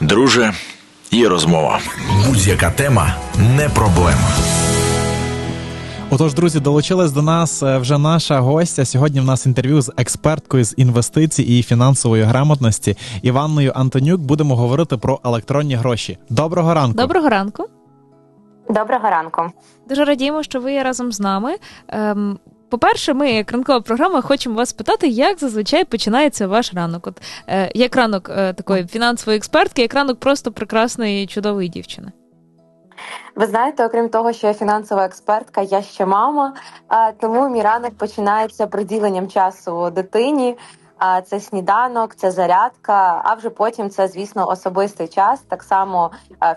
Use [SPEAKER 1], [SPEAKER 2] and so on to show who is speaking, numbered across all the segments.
[SPEAKER 1] Друже, є розмова.
[SPEAKER 2] Будь-яка тема не проблема.
[SPEAKER 3] Отож, друзі, долучилась до нас е, вже наша гостя. Сьогодні в нас інтерв'ю з експерткою з інвестицій і фінансової грамотності Іванною Антонюк. Будемо говорити про електронні гроші. Доброго ранку.
[SPEAKER 4] Доброго ранку.
[SPEAKER 5] Доброго ранку.
[SPEAKER 4] Дуже радіємо, що ви є разом з нами. Ем, по-перше, ми, як ранкова програма, хочемо вас питати, як зазвичай починається ваш ранок. От е, як ранок е, такої фінансової експертки, як ранок просто прекрасної чудової дівчини.
[SPEAKER 5] Ви знаєте, окрім того, що я фінансова експертка, я ще мама, тому мій ранок починається приділенням часу дитині. А це сніданок, це зарядка. А вже потім це, звісно, особистий час. Так само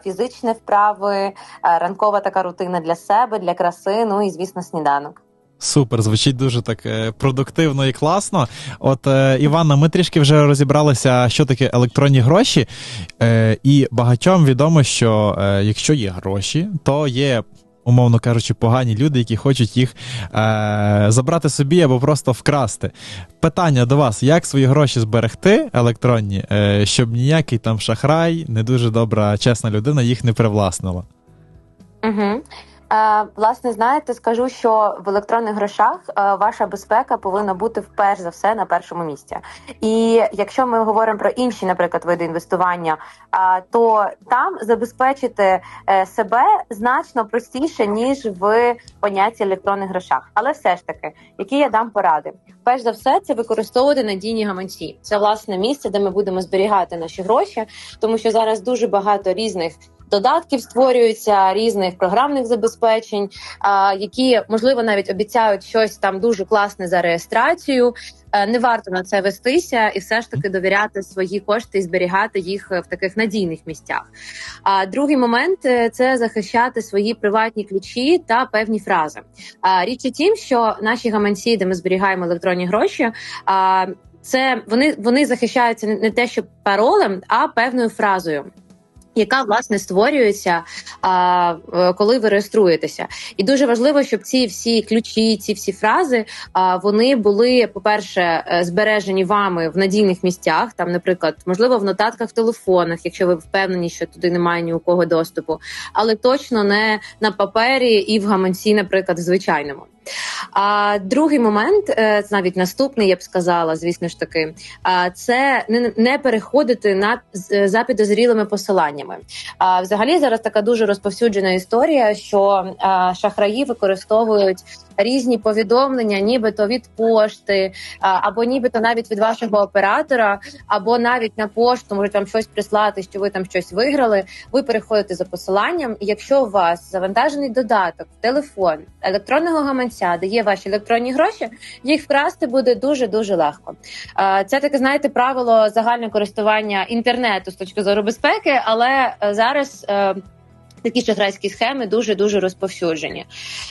[SPEAKER 5] фізичні вправи, ранкова така рутина для себе, для краси. Ну і звісно, сніданок.
[SPEAKER 3] Супер, звучить дуже так е, продуктивно і класно. От е, Іванна, ми трішки вже розібралися, що таке електронні гроші, е, і багатьом відомо, що якщо є гроші, то є. Умовно кажучи, погані люди, які хочуть їх е, забрати собі або просто вкрасти. Питання до вас: як свої гроші зберегти електронні, е, щоб ніякий там шахрай, не дуже добра, чесна людина їх не привласнила?
[SPEAKER 5] Угу. Е, Власне, знаєте, скажу, що в електронних грошах е, ваша безпека повинна бути вперш за все на першому місці. І якщо ми говоримо про інші, наприклад, види інвестування, е, то там забезпечити себе значно простіше ніж в понятті електронних грошах. Але все ж таки, які я дам поради, перш за все, це використовувати надійні гаманці. Це власне місце, де ми будемо зберігати наші гроші, тому що зараз дуже багато різних додатків створюються різних програмних забезпечень, які можливо навіть обіцяють щось там дуже класне за реєстрацію. Е, Не варто на це вестися і все ж таки довіряти свої кошти і зберігати їх в таких надійних місцях. А другий момент е, це захищати свої приватні ключі та певні фрази. Річ у тім, що наші гаманці, де ми зберігаємо електронні гроші. Це вони, вони захищаються не те, що паролем, а певною фразою яка власне створюється, а, е, коли ви реєструєтеся, і дуже важливо, щоб ці всі ключі, ці всі фрази, вони були, по-перше, е, збережені вами в надійних місцях. Там, наприклад, можливо, в нотатках в телефонах, якщо ви впевнені, що туди немає ні у кого доступу, але точно не на папері і в гаманці, наприклад, в звичайному. А другий момент, е, навіть наступний, я б сказала, звісно ж таки, це не, переходити на з- за підозрілими посиланнями. А взагалі зараз така дуже розповсюджена історія, що шахраї використовують різні повідомлення, нібито від пошти, або нібито навіть від вашого оператора, або навіть на пошту можуть вам щось прислати, що ви там щось виграли. Ви переходите за посиланням. І якщо у вас завантажений додаток телефон електронного гаманця, де є ваші електронні гроші, їх вкрасти буде дуже дуже легко. Е, Це таке, знаєте, правило загального користування інтернету з точки зору безпеки, але е, зараз. Такі шахрайські схеми дуже дуже розповсюджені.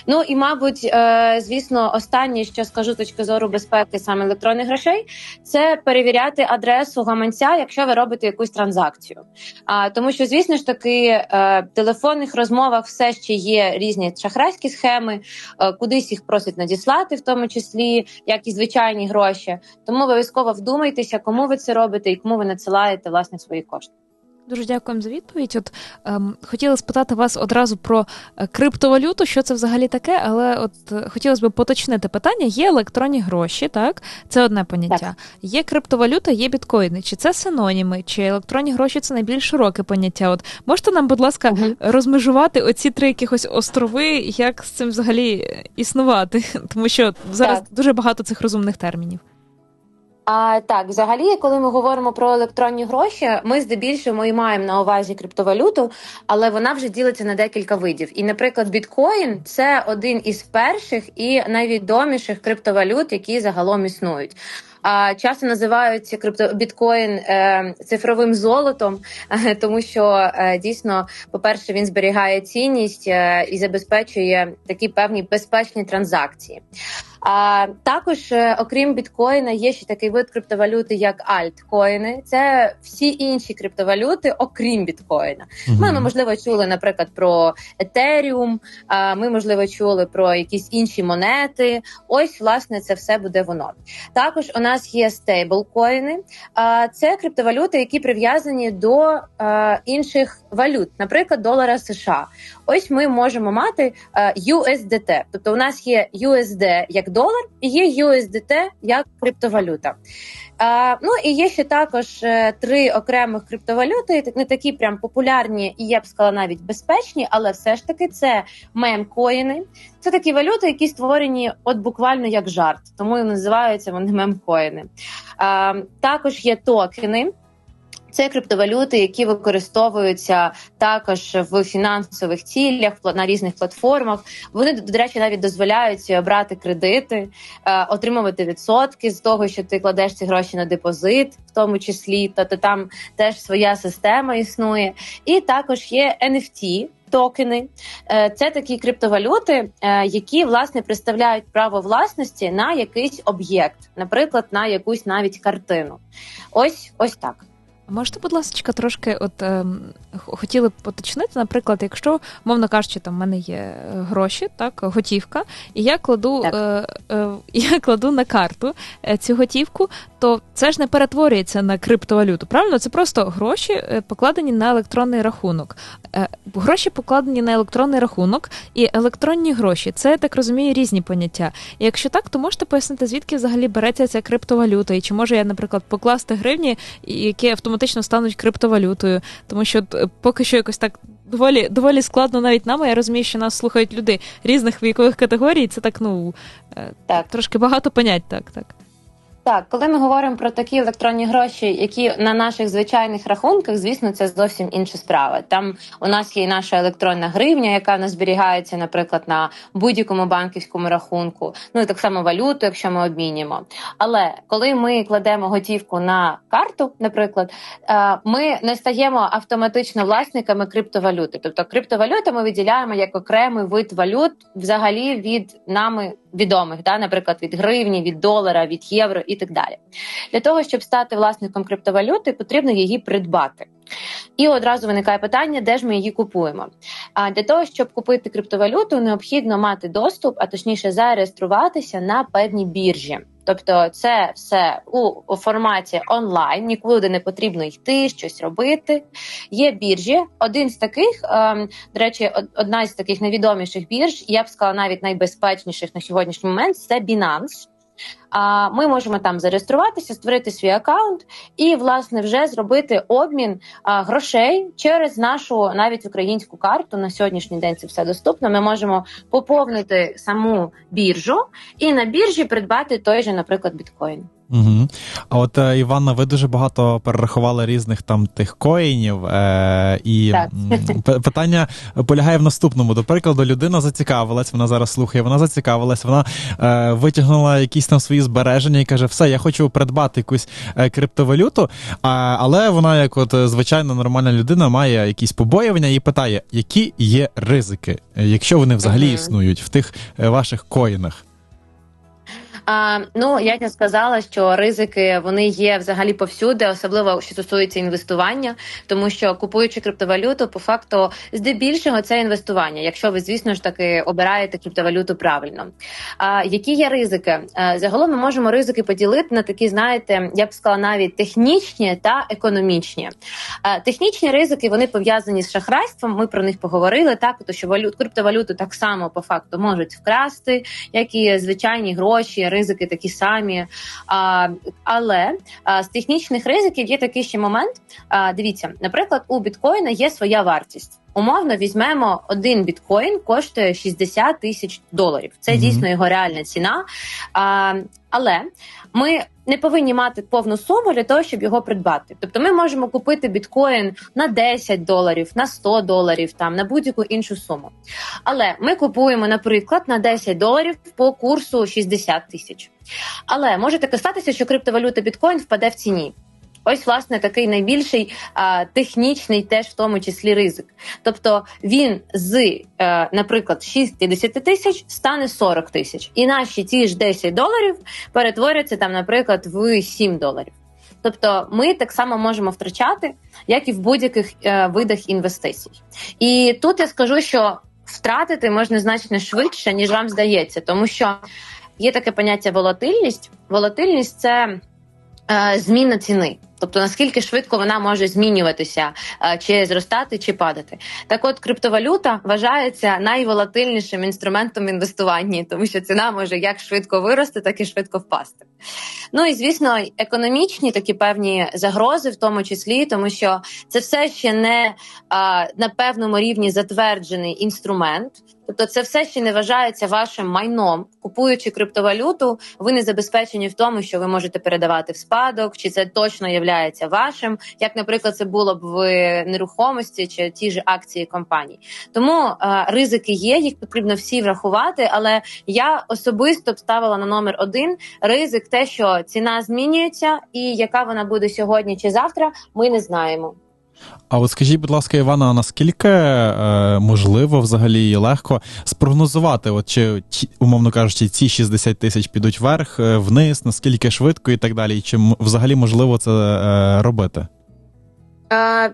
[SPEAKER 5] Ну і мабуть, е, звісно, останнє, що скажу з точки зору безпеки саме електронних грошей, це перевіряти адресу гаманця, якщо ви робите якусь транзакцію. А тому, що звісно ж таки е, в телефонних розмовах все ще є різні шахрайські схеми, е, кудись їх просять надіслати, в тому числі як і звичайні гроші. Тому обов'язково вдумайтеся, кому ви це робите і кому ви надсилаєте власне свої кошти.
[SPEAKER 4] Дуже дякуємо за відповідь. От ем, хотіла спитати вас одразу про е, криптовалюту, що це взагалі таке, але от е, хотілося б поточнити питання: є електронні гроші, так це одне поняття.
[SPEAKER 5] Так.
[SPEAKER 4] Є криптовалюта, є біткоїни. Чи це синоніми, чи електронні гроші це найбільш широке поняття? От можете нам, будь ласка,
[SPEAKER 5] Мгм.
[SPEAKER 4] розмежувати оці три якихось острови, як з цим взагалі існувати? Тому що зараз
[SPEAKER 5] Так.
[SPEAKER 4] дуже багато цих розумних термінів.
[SPEAKER 5] А так, взагалі, коли ми говоримо про електронні гроші, ми здебільшого і маємо на увазі криптовалюту, але вона вже ділиться на декілька видів. І, наприклад, біткоін це один із перших і найвідоміших криптовалют, які загалом існують. А часто називають крипто біткоін е, цифровим золотом, е, тому що е, дійсно, по-перше, він зберігає цінність е, і забезпечує такі певні безпечні транзакції. А також, е, окрім біткоїна, є ще такий вид криптовалюти, як альткоїни. Це всі інші криптовалюти, окрім біткоїна. Ми, ми можливо чули, наприклад, про етеріум. Ми можливо чули про якісь інші монети. Ось, власне, це все буде воно. Також у нас є стейблкоїни. Це криптовалюти, які прив'язані до інших валют, наприклад, долара США. Ось ми можемо мати USDT. Тобто, у нас є USD як долар і є USDT як криптовалюта. А, Ну і є ще також е, три окремих криптовалюти, не такі прям популярні, і я б сказала навіть безпечні, але все ж таки це мемкоїни. Це такі валюти, які створені от буквально як жарт, тому і називаються вони мемкоїни. А, Також є токени. Це криптовалюти, які використовуються також в фінансових цілях на різних платформах. Вони до речі, навіть дозволяють брати кредити, е, отримувати відсотки з того, що ти кладеш ці гроші на депозит, в тому числі, тобто там теж своя система існує, і також є NFT, Токени е, це такі криптовалюти, е, які власне представляють право власності на якийсь об'єкт, наприклад, на якусь навіть картину. Ось ось так.
[SPEAKER 4] Можете, будь ласка, трошки, от е, хотіли б поточнити, наприклад, якщо, мовно кажучи, там в мене є е, гроші, так, готівка, і я кладу е, е, я кладу на карту е, цю готівку, то це ж не перетворюється на криптовалюту. Правильно, це просто гроші е, покладені на електронний рахунок. Е, гроші покладені на електронний рахунок і електронні гроші. Це я так розумію різні поняття. І якщо так, то можете пояснити, звідки взагалі береться ця криптовалюта, і чи можу я, наприклад, покласти гривні, які автоматично стануть криптовалютою, тому що е, поки що якось так. Доволі доволі складно навіть нам. Я розумію, що нас слухають люди різних вікових категорій. Це так, ну так. трошки багато понять, так, так.
[SPEAKER 5] Так, коли ми говоримо про такі електронні гроші, які на наших звичайних рахунках, звісно, це зовсім інша справа. Там у нас є наша електронна гривня, яка не зберігається, наприклад, на будь-якому банківському рахунку. Ну і так само валюту, якщо ми обмінюємо. Але коли ми кладемо готівку на карту, наприклад, е, ми не стаємо автоматично власниками криптовалюти. Тобто криптовалюта ми виділяємо як окремий вид валют взагалі від нами відомих, да, наприклад, від гривні, від долара, від євро і так далі. Для того, щоб стати власником криптовалюти, потрібно її придбати. І одразу виникає питання, де ж ми її купуємо. А для того, щоб купити криптовалюту, необхідно мати доступ, а точніше зареєструватися на певній біржі. Тобто, це все у форматі онлайн, нікуди не потрібно йти, щось робити. Є біржі. Один з таких, ем, до речі, одна з таких найвідоміших бірж, я б сказала, навіть найбезпечніших на сьогоднішній момент це Binance. Ми можемо там зареєструватися, створити свій аккаунт і, власне, вже зробити обмін грошей через нашу навіть українську карту. На сьогоднішній день це все доступно. Ми можемо поповнити саму біржу і на біржі придбати той же, наприклад, біткоін.
[SPEAKER 3] Угу. А от е, Іванна, ви дуже багато перерахували різних там тих коїнів, е, і так. питання полягає в наступному. До прикладу, людина зацікавилась, вона зараз слухає, вона зацікавилась, вона е, витягнула якісь там свої збереження і каже: все, я хочу придбати якусь е, криптовалюту, а, але вона, як от звичайна нормальна людина, має якісь побоювання і питає, які є ризики, якщо вони взагалі угу. існують в тих е, ваших коїнах.
[SPEAKER 5] А, Ну я не сказала, що ризики вони є взагалі повсюди, особливо що стосується інвестування, тому що купуючи криптовалюту, по факту здебільшого це інвестування, якщо ви, звісно ж таки, обираєте криптовалюту правильно. А які є ризики? А, загалом ми можемо ризики поділити на такі, знаєте, я б сказала, навіть технічні та економічні. А, технічні ризики вони пов'язані з шахрайством. Ми про них поговорили. Так, то що валют криптовалюту так само по факту можуть вкрасти, як і звичайні гроші ризики такі самі. А, Але а, з технічних ризиків є такий ще момент. А, Дивіться, наприклад, у біткоїна є своя вартість. Умовно візьмемо один біткоін, коштує 60 тисяч доларів. Це mm-hmm. дійсно його реальна ціна. А, Але ми не повинні мати повну суму для того, щоб його придбати. Тобто, ми можемо купити біткоін на 10 доларів, на 100 доларів, там на будь-яку іншу суму. Але ми купуємо, наприклад, на 10 доларів по курсу 60 тисяч. Але може таке статися, що криптовалюта біткоін впаде в ціні. Ось, власне, такий найбільший а, технічний, теж в тому числі ризик. Тобто він з, е, наприклад, 60 тисяч стане 40 тисяч, і наші ті ж 10 доларів перетворяться там, наприклад, в 7 доларів. Тобто, ми так само можемо втрачати, як і в будь-яких е, видах інвестицій. І тут я скажу, що втратити можна значно швидше, ніж вам здається, тому що є таке поняття волатильність. Волатильність це е, зміна ціни. Тобто наскільки швидко вона може змінюватися, е, чи зростати, чи падати. Так, от криптовалюта вважається найволатильнішим інструментом інвестування, тому що ціна може як швидко вирости, так і швидко впасти. Ну і звісно, економічні такі певні загрози, в тому числі, тому що це все ще не а, на певному рівні затверджений інструмент. Тобто, це все ще не вважається вашим майном. Купуючи криптовалюту, ви не забезпечені в тому, що ви можете передавати в спадок, чи це точно є вашим, як, наприклад, це було б в нерухомості чи ті ж акції компаній. Тому е, ризики є, їх потрібно всі врахувати. Але я особисто б ставила на номер один ризик, те, що ціна змінюється, і яка вона буде сьогодні чи завтра, ми не знаємо.
[SPEAKER 3] А от скажіть, будь ласка, Івана, наскільки е, можливо взагалі і легко спрогнозувати, от чи умовно кажучи, ці 60 тисяч підуть вверх, е, вниз, наскільки швидко і так далі, і чи взагалі можливо це е, робити?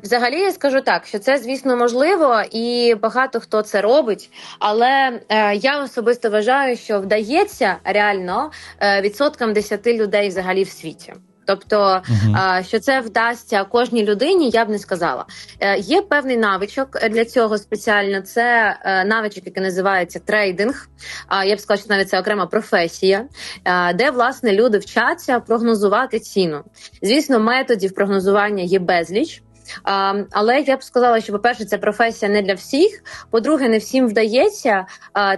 [SPEAKER 5] Взагалі я скажу так, що це звісно можливо, і багато хто це робить. Але е, я особисто вважаю, що вдається реально е, відсоткам 10 людей взагалі в світі. Тобто, uh-huh. що це вдасться кожній людині, я б не сказала. Е, є певний навичок для цього спеціально. Це е, навичок, який називається трейдинг. Я б сказала, що навіть це окрема професія, е, де власне люди вчаться прогнозувати ціну. Звісно, методів прогнозування є безліч. Але я б сказала, що, по-перше, це професія не для всіх. По-друге, не всім вдається.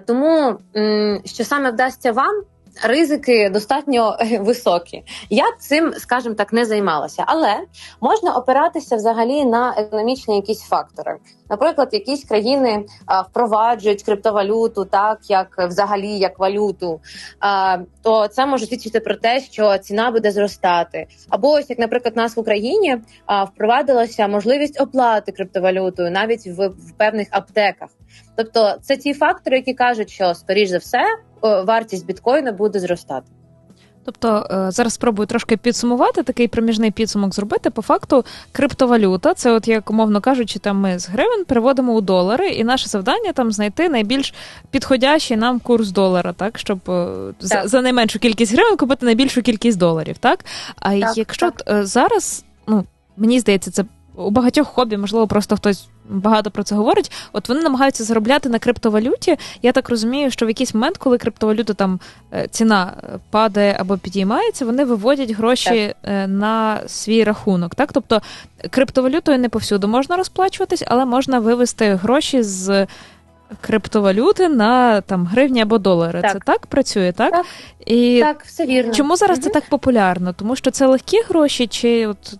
[SPEAKER 5] Тому що саме вдасться вам, ризики достатньо е, високі. Я цим, скажімо так, не займалася, але можна опиратися взагалі на економічні якісь фактори. Наприклад, якісь країни а, впроваджують криптовалюту, так як взагалі як валюту, а, то це може свідчити про те, що ціна буде зростати. Або ось як, наприклад, нас в Україні а, впровадилася можливість оплати криптовалютою навіть в, в певних аптеках. Тобто, це ті фактори, які кажуть, що скоріш за все вартість біткоїна буде зростати.
[SPEAKER 4] Тобто е, зараз спробую трошки підсумувати, такий проміжний підсумок зробити. По факту, криптовалюта це, от як умовно кажучи, там ми з гривень переводимо у долари, і наше завдання там знайти найбільш підходящий нам курс долара, так щоб е, так. За, за найменшу кількість гривень купити найбільшу кількість доларів. Так а так, якщо так. Е, зараз, ну мені здається, це у багатьох хобі, можливо, просто хтось багато про це говорить. От вони намагаються заробляти на криптовалюті. Я так розумію, що в якийсь момент, коли криптовалюта там е, ціна е, падає або підіймається, вони виводять гроші так. Е, на свій рахунок. Так, тобто криптовалютою не повсюди можна розплачуватись, але можна вивести гроші з криптовалюти на там гривні або долари. Так. Це так працює, так?
[SPEAKER 5] Так, І так, все вірно.
[SPEAKER 4] Чому зараз угу. це так популярно? Тому що це легкі гроші, чи от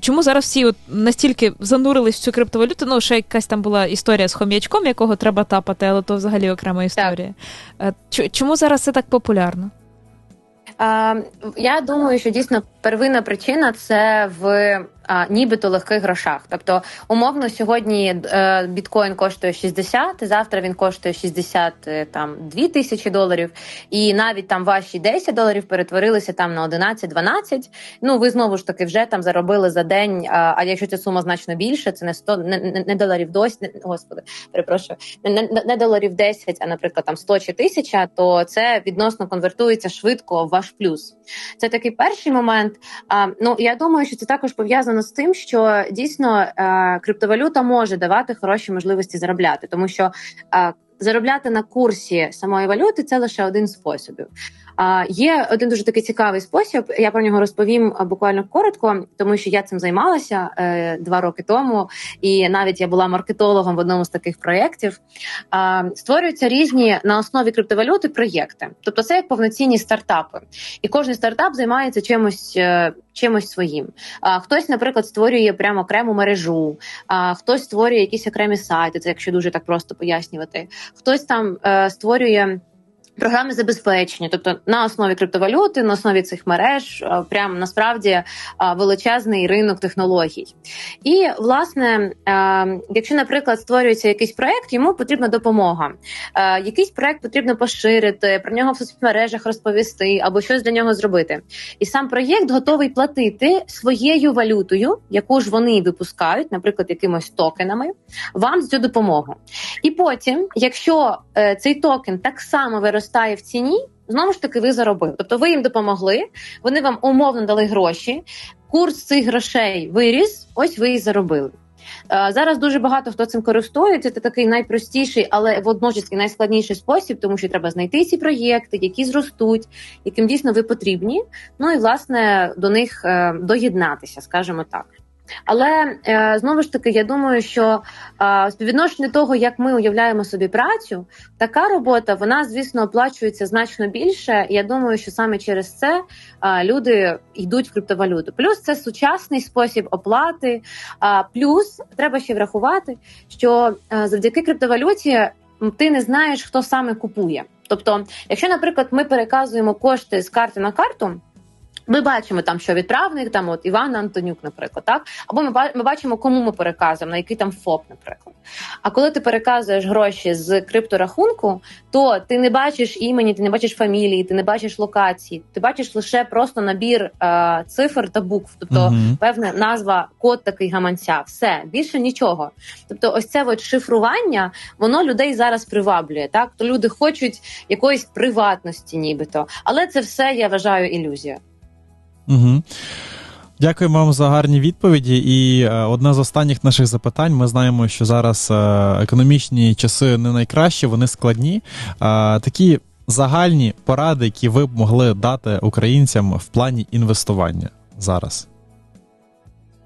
[SPEAKER 4] чому зараз всі от настільки занурились в цю криптовалюту? Ну, ще якась там була історія з хом'ячком, якого треба тапати, але то взагалі окрема історія. Так. Е, чому зараз це так популярно?
[SPEAKER 5] Я думаю, що дійсно первинна причина це в а, нібито легких грошах. Тобто, умовно, сьогодні е, біткоін коштує 60, завтра він коштує 60 е, там 2 тисячі доларів, і навіть там ваші 10 доларів перетворилися там на 11-12. Ну ви знову ж таки вже там заробили за день. А, а якщо ця сума значно більше, це не 100, не, не, не доларів досі, не, господи, перепрошую, не, не доларів 10, а наприклад там 100 чи 1000, то це відносно конвертується швидко в ваш плюс. Це такий перший момент. А, Ну я думаю, що це також пов'язано з тим, що дійсно криптовалюта може давати хороші можливості заробляти, тому що заробляти на курсі самої валюти це лише один з способів. Є один дуже такий цікавий спосіб. Я про нього розповім буквально коротко, тому що я цим займалася е, два роки тому, і навіть я була маркетологом в одному з таких проєктів. Створюються різні на основі криптовалюти проєкти, тобто це як повноцінні стартапи, і кожен стартап займається чимось. Е, чимось своїм. А, Хтось, наприклад, створює прямо окрему мережу, хтось створює якісь окремі сайти, це якщо дуже так просто пояснювати. Хтось там е, створює Програми забезпечення, тобто на основі криптовалюти, на основі цих мереж, е, прям насправді е, величезний ринок технологій. І власне, е, якщо, наприклад, створюється якийсь проект, йому потрібна допомога. Якийсь проект потрібно поширити, про нього в соцмережах розповісти або щось для нього зробити. І сам проєкт готовий платити своєю валютою, яку ж вони випускають, наприклад, якимось токенами, вам за цю допомогу. І потім, якщо цей токен так само виростає, зростає в ціні, знову ж таки ви заробили. Тобто ви їм допомогли, вони вам умовно дали гроші, курс цих грошей виріс, ось ви і заробили. Е, зараз дуже багато хто цим користується. Це такий найпростіший, але водночас і найскладніший спосіб, тому що треба знайти ці проєкти, які зростуть, яким дійсно ви потрібні. Ну і власне до них е, доєднатися, скажімо так. Але е, знову ж таки, я думаю, що е, співвідношення того, як ми уявляємо собі працю, така робота вона, звісно, оплачується значно більше. Я думаю, що саме через це е, люди йдуть в криптовалюту. Плюс це сучасний спосіб оплати. Плюс треба ще врахувати, що завдяки криптовалюті ти не знаєш, хто саме купує. Тобто, якщо, наприклад, ми переказуємо кошти з карти на карту. Ми бачимо там, що відправник там от Іван Антонюк, наприклад, так або ми ми бачимо, кому ми переказуємо, на який там ФОП, наприклад. А коли ти переказуєш гроші з крипторахунку, то ти не бачиш імені, ти не бачиш фамілії, ти не бачиш локації, ти бачиш лише просто набір е, цифр та букв, тобто uh-huh. певна назва, код такий гаманця, все більше нічого. Тобто, ось це от шифрування, воно людей зараз приваблює. Так то люди хочуть якоїсь приватності, нібито, але це все я вважаю ілюзією.
[SPEAKER 3] Угу. Дякуємо вам за гарні відповіді. І е, одне з останніх наших запитань: ми знаємо, що зараз е, економічні часи не найкращі, вони складні. Е, такі загальні поради, які ви б могли дати українцям в плані інвестування зараз.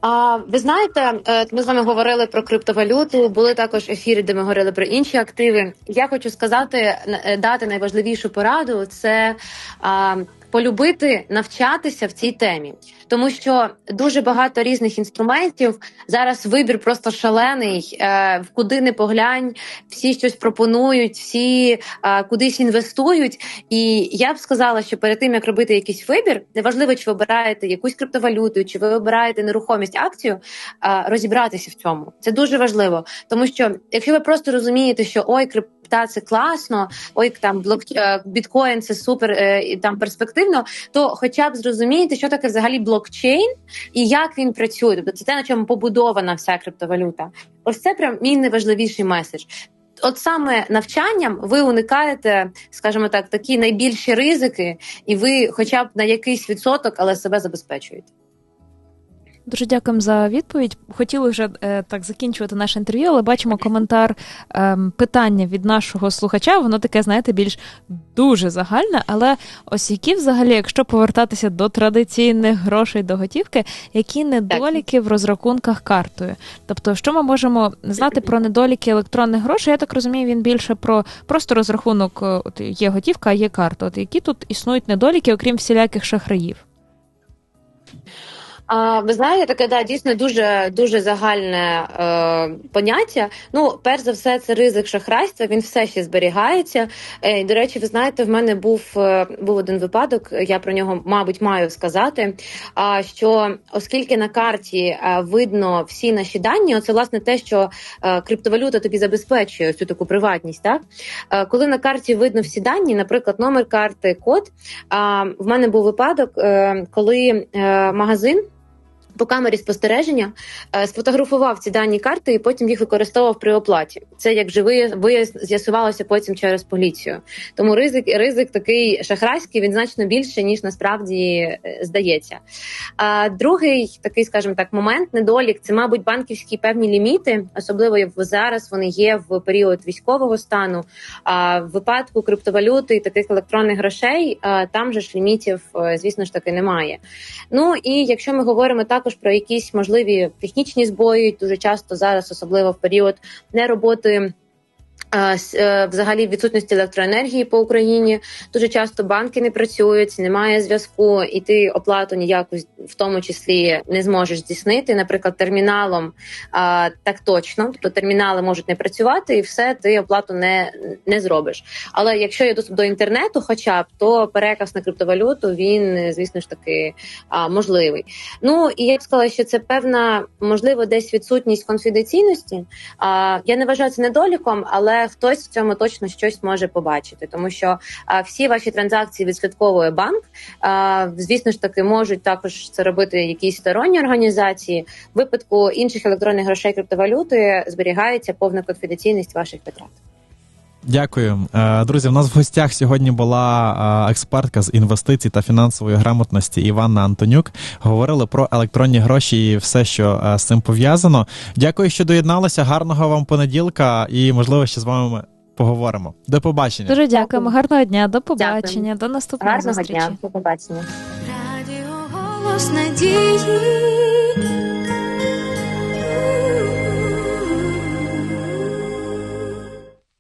[SPEAKER 5] А ви знаєте, ми з вами говорили про криптовалюту. Були також ефіри, де ми говорили про інші активи. Я хочу сказати, дати найважливішу пораду це полюбити навчатися в цій темі, тому що дуже багато різних інструментів зараз. Вибір просто шалений, е, куди не поглянь, всі щось пропонують, всі е, кудись інвестують. І я б сказала, що перед тим як робити якийсь вибір, неважливо, чи ви обираєте якусь криптовалюту, чи ви обираєте нерухомість акцію, е, розібратися в цьому. Це дуже важливо, тому що якщо ви просто розумієте, що ой, крип та це класно, ой, там блок е, біткоін це супер е, там перспективно. То, хоча б зрозуміти, що таке взагалі блокчейн і як він працює. Тобто це те, на чому побудована вся криптовалюта. Ось це прям мій найважливіший меседж. От саме навчанням ви уникаєте, скажімо так, такі найбільші ризики, і ви, хоча б на якийсь відсоток, але себе забезпечуєте.
[SPEAKER 4] Дуже дякуємо за відповідь. Хотіли вже е, так закінчувати наше інтерв'ю, але бачимо коментар е, питання від нашого слухача. Воно таке, знаєте, більш дуже загальне. Але ось які взагалі, якщо повертатися до традиційних грошей до готівки, які недоліки в розрахунках картою? Тобто, що ми можемо знати про недоліки електронних грошей? Я так розумію, він більше про просто розрахунок. Е, от є готівка, а є карта. От які тут існують недоліки, окрім всіляких шахраїв?
[SPEAKER 5] А ви знаєте, таке да дійсно дуже дуже загальне е, поняття. Ну, перш за все, це ризик шахрайства. Він все ще зберігається. Е, До речі, ви знаєте, в мене був е, був один випадок. Я про нього, мабуть, маю сказати. А що оскільки на карті е, видно всі наші дані, оце власне те, що е, криптовалюта тобі забезпечує цю таку приватність. Так е, коли на карті видно всі дані, наприклад, номер карти, код. А в мене був випадок, е, коли магазин по камері спостереження е, сфотографував ці дані карти і потім їх використовував при оплаті. Це як же ви з'ясувалося потім через поліцію. Тому ризик ризик такий шахрайський він значно більше ніж насправді е, здається. А другий такий, скажімо так, момент недолік це, мабуть, банківські певні ліміти, особливо зараз вони є в період військового стану. А в випадку криптовалюти і таких електронних грошей там же ж лімітів, е, звісно ж таки, немає. Ну і якщо ми говоримо так також про якісь можливі технічні збої. Дуже часто зараз, особливо в період нероботи Взагалі відсутності електроенергії по Україні дуже часто банки не працюють, немає зв'язку, і ти оплату ніяку в тому числі не зможеш здійснити. Наприклад, терміналом а, так точно, тобто термінали можуть не працювати, і все ти оплату не, не зробиш. Але якщо є доступ до інтернету, хоча б то переказ на криптовалюту він, е, звісно ж таки, а, можливий. Ну і я б сказала, що це певна, можливо, десь відсутність конфіденційності. А, я не вважаю це недоліком, але хтось в цьому точно щось може побачити, тому що всі ваші транзакції відслідковує банк. Звісно ж таки, можуть також це робити якісь сторонні організації. В випадку інших електронних грошей криптовалюти зберігається повна конфіденційність ваших витрат.
[SPEAKER 3] Дякую, Е, друзі. У нас в гостях сьогодні була е, експертка з інвестицій та фінансової грамотності Іванна Антонюк. Говорили про електронні гроші і все, що е, з цим пов'язано. Дякую, що доєдналися. Гарного вам понеділка, і можливо ще з вами поговоримо. До побачення.
[SPEAKER 4] Дуже дякуємо. Гарного дня, до побачення, до наступної
[SPEAKER 5] Гарного
[SPEAKER 4] зустрічі.
[SPEAKER 5] дня, до побачення.
[SPEAKER 6] Радіо голос надії.